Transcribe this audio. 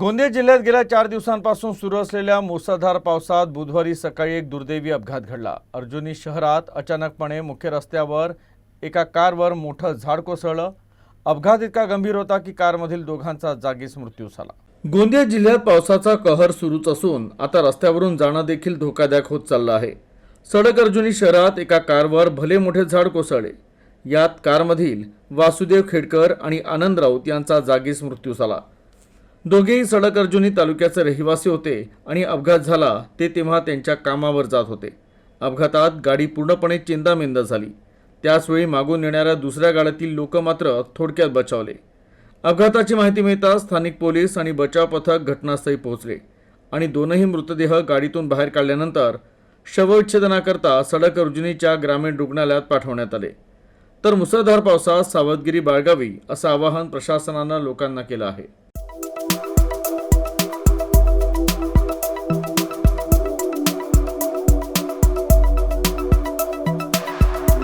गोंदिया जिल्ह्यात गेल्या चार दिवसांपासून सुरू असलेल्या मुसळधार पावसात बुधवारी सकाळी एक दुर्दैवी अपघात घडला. अर्जुनी शहरात अचानकपणे मुख्य रस्त्यावर एका कारवर मोठं झाड कोसळलं. अपघात इतका गंभीर होता की कारमधील दोघांचा जागीच मृत्यू झाला. गोंदिया जिल्ह्यात पावसाचा कहर सुरूच असून आता रस्त्यावरून जाणं देखील धोकादायक होत चाललं आहे. सडक अर्जुनी शहरात एका कारवर भले मोठे झाड कोसळले. यात कारमधील वासुदेव खेडकर आणि आनंद राऊत यांचा जागीच मृत्यू झाला. दोघेही सडक अर्जुनी तालुक्याचे रहिवासी होते आणि अपघात झाला ते तेव्हा त्यांच्या कामावर जात होते. अपघातात गाडी पूर्णपणे चिंतामेंद झाली. त्याचवेळी मागून येणाऱ्या दुसऱ्या गाड्यातील लोक मात्र थोडक्यात बचावले. अपघाताची माहिती मिळताच स्थानिक पोलीस आणि बचाव पथक घटनास्थळी पोहोचले आणि दोनही मृतदेह गाडीतून बाहेर काढल्यानंतर शवविच्छेदनाकरता सडक अर्जुनीच्या ग्रामीण रुग्णालयात पाठवण्यात आले. तर मुसळधार पावसात सावधगिरी बाळगावी असं आवाहन प्रशासनानं लोकांना केलं आहे.